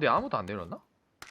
야 가운데 아무도 안 내렸나?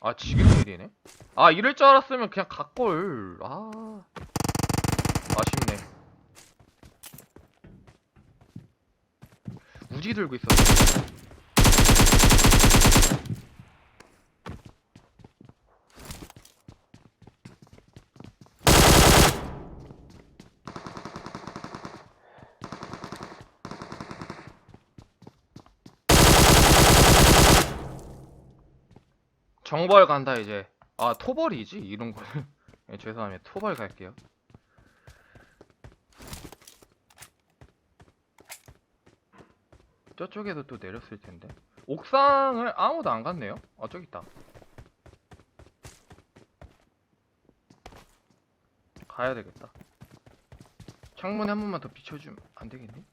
아 지금 내리네? 아 이럴 줄 알았으면 그냥 갈걸 아 아쉽네 우지 들고 있었어 정벌 간다 이제. 아 토벌이지? 이런 거는 예, 죄송합니다. 토벌 갈게요. 저쪽에도 또 내렸을 텐데. 옥상을 아무도 안 갔네요? 어 저기 있다. 가야 되겠다. 창문에 한 번만 더 비춰주면 안 되겠니?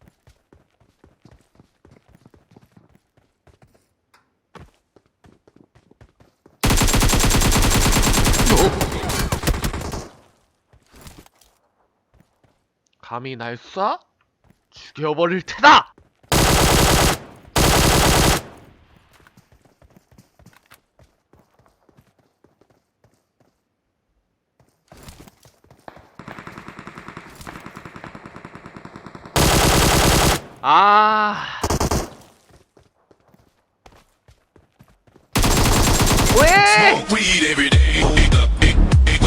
감히 날 쏴? 죽여버릴 테다! 아. 왜?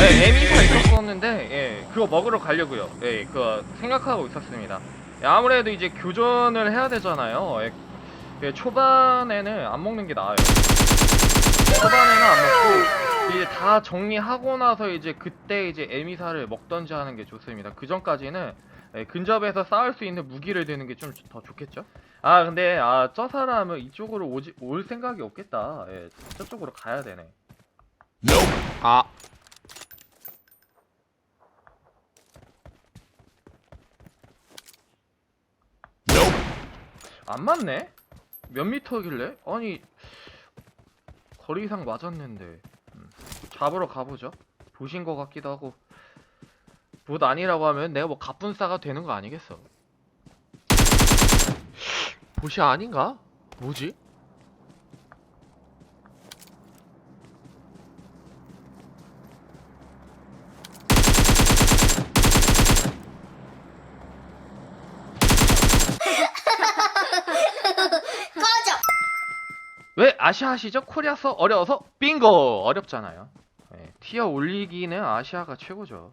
Day. 네, 에미가 있었었는데, 예, 그거 먹으러 가려고요. 예, 그거 생각하고 있었습니다. 예, 아무래도 이제 교전을 해야 되잖아요. 예, 예, 초반에는 안 먹는 게 나아요. 초반에는 안 먹고, 이제 다 정리하고 나서 이제 그때 이제 에미사를 먹던지 하는 게 좋습니다. 그 전까지는 예, 근접해서 싸울 수 있는 무기를 드는 게 좀 더 좋겠죠? 아, 근데, 아, 저 사람은 이쪽으로 오지, 올 생각이 없겠다. 예, 저쪽으로 가야 되네. 아. 안 맞네? 몇 미터길래? 아니 거리상 맞았는데 음, 잡으러 가보죠 보신 것 같기도 하고 못 아니라고 하면 내가 뭐 갑분싸가 되는 거 아니겠어 보시 아닌가? 뭐지? 왜 아시아시죠? 코리아서 어려워서 빙고! 어렵잖아요. 예, 티어 올리기는 아시아가 최고죠.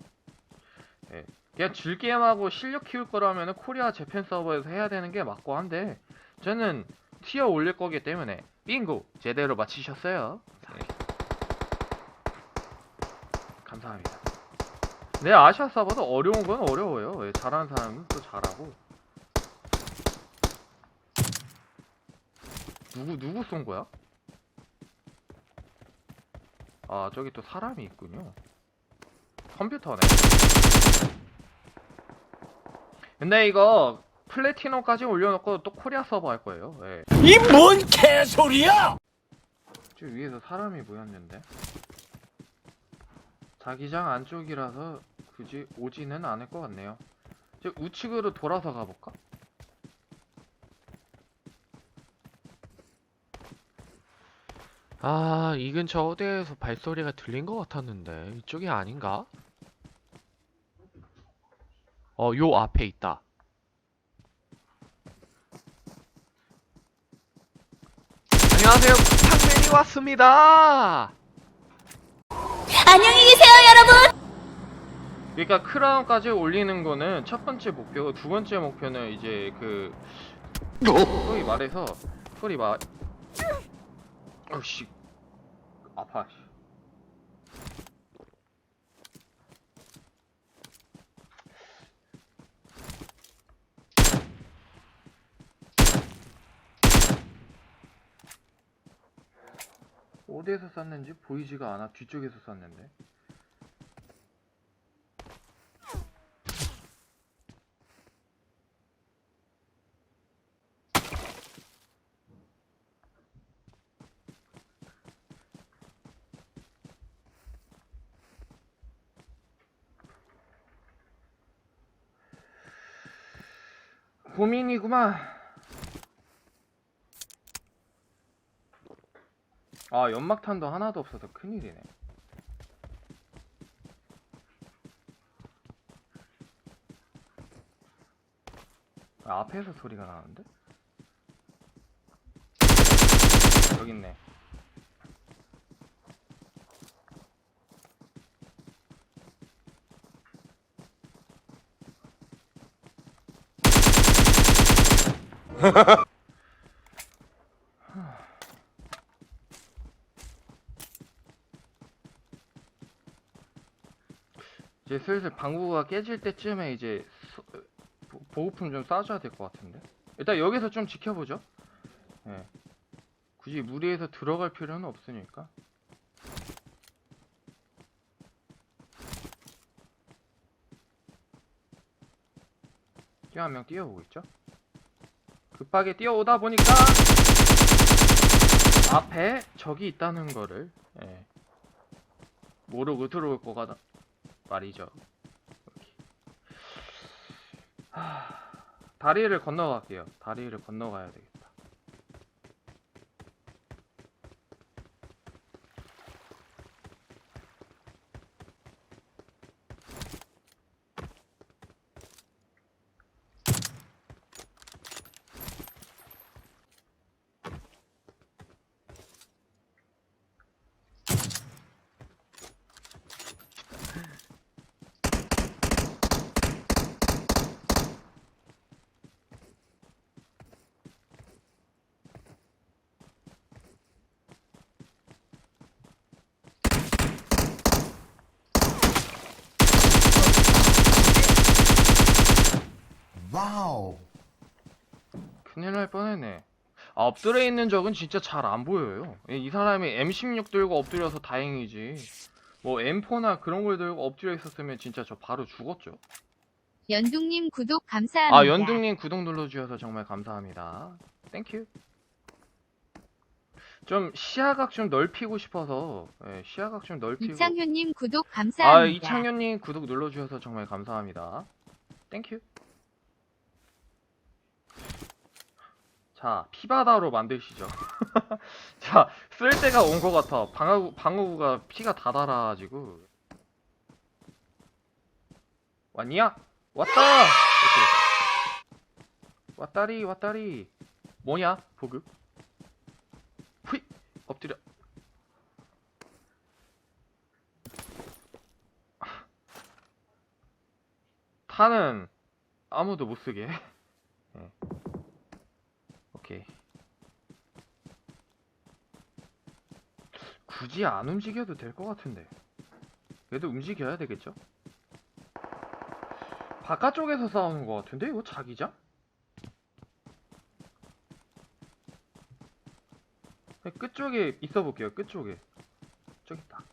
예, 그냥 즐게임하고 실력 키울 거라면 코리아 재팬 서버에서 해야 되는 게 맞고 한데 저는 티어 올릴 거기 때문에 빙고 제대로 맞히셨어요. 예. 감사합니다. 네 아시아 서버도 어려운 건 어려워요. 예, 잘하는 사람은 또 잘하고. 누구 누구 쏜 거야? 아 저기 또 사람이 있군요. 컴퓨터네. 근데 이거 플래티넘까지 올려놓고 또 코리아 서버 할 거예요. 예. 이뭔 개소리야! 저 위에서 사람이 보였는데. 자기장 안쪽이라서 굳이 오지는 않을 것 같네요. 저 우측으로 돌아서 가볼까? 아, 이 근처 어디에서 발소리가 들린 것 같았는데 이쪽이 아닌가? 어, 요 앞에 있다. 안녕하세요, 팡맨이 왔습니다. 안녕히 계세요, 여러분! 그러니까 크라운까지 올리는 거는 첫 번째 목표고 두 번째 목표는 이제 그 소위 말해서 소리 말 어씨. 아파 씨. 어디에서 쐈는지 보이지가 않아. 뒤쪽에서 쐈는데 고민이구만. 아 연막탄도 하나도 없어서 큰일이네 아, 앞에서 소리가 나는데? 여기 있네 이제 슬슬 방구가 깨질 때쯤에 이제 소- 보- 보급품 좀 싸줘야 될 것 같은데? 일단 여기서 좀 지켜보죠. 예. 굳이 무리해서 들어갈 필요는 없으니까. 뛰어 한명 뛰어오고 있죠 급하게 뛰어오다 보니까 앞에 적이 있다는 거를 예. 모르고 들어올 거가 말이죠. 하... 다리를 건너갈게요. 다리를 건너가야 되겠다. 와우. 큰일 날 뻔했네. 아, 엎드려 있는 적은 진짜 잘 안 보여요. 예, 이 사람이 M16 들고 엎드려서 다행이지. 뭐 M4나 그런 걸 들고 엎드려 있었으면 진짜 저 바로 죽었죠. 연둥님 구독 감사합니다. 아, 연둥님 구독 눌러주셔서 정말 감사합니다. 땡큐. 좀 시야각 좀 넓히고 싶어서 예, 시야각 좀 넓히고 이창효님 구독 아 감사합니다. 이창현님 구독 눌러주셔서 정말 감사합니다. 땡큐. 자 피바다로 만드시죠. 자 쓸 때가 온 것 같아. 방어구 방어구가 피가 다 달아가지고 왔냐? 왔다. 이렇게. 왔다리 왔다리. 뭐냐 보급? 휘 엎드려. 탄은 아무도 못 쓰게. 예. 오케이. 굳이 안 움직여도 될 것 같은데. 그래도 움직여야 되겠죠? 바깥쪽에서 싸우는 것 같은데? 이거 자기장? 네, 끝쪽에 있어 볼게요. 끝쪽에. 저기 있다.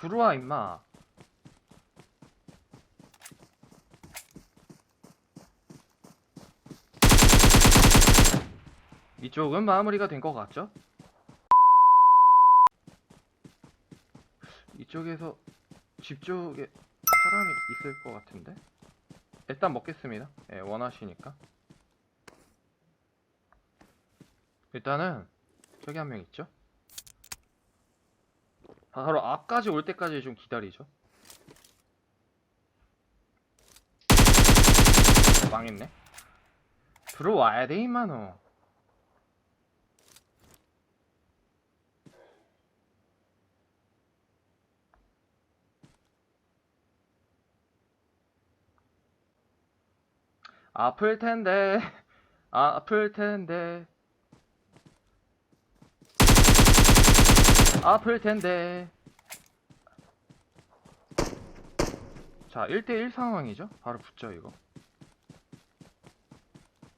들어와 임마. 이쪽은 마무리가 된 것 같죠? 이쪽에서 집 쪽에 사람이 있을 것 같은데? 일단 먹겠습니다. 예, 원하시니까. 일단은 저기 한 명 있죠? 바로 앞까지 올 때까지 좀 기다리죠. 망했네. 들어와야 돼, 너. 아플 텐데, 아플 텐데. 아플 텐데. 자, 1대1 상황이죠? 바로 붙죠, 이거.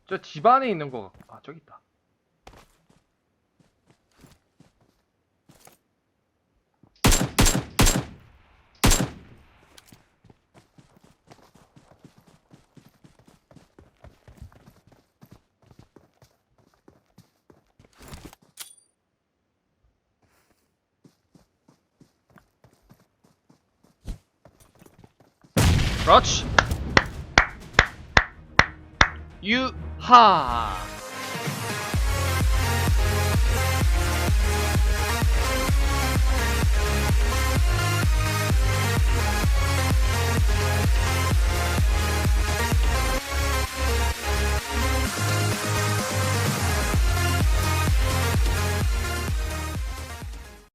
저 집 안에 있는 거 같고. 아, 저기 있다. crotch. You ha.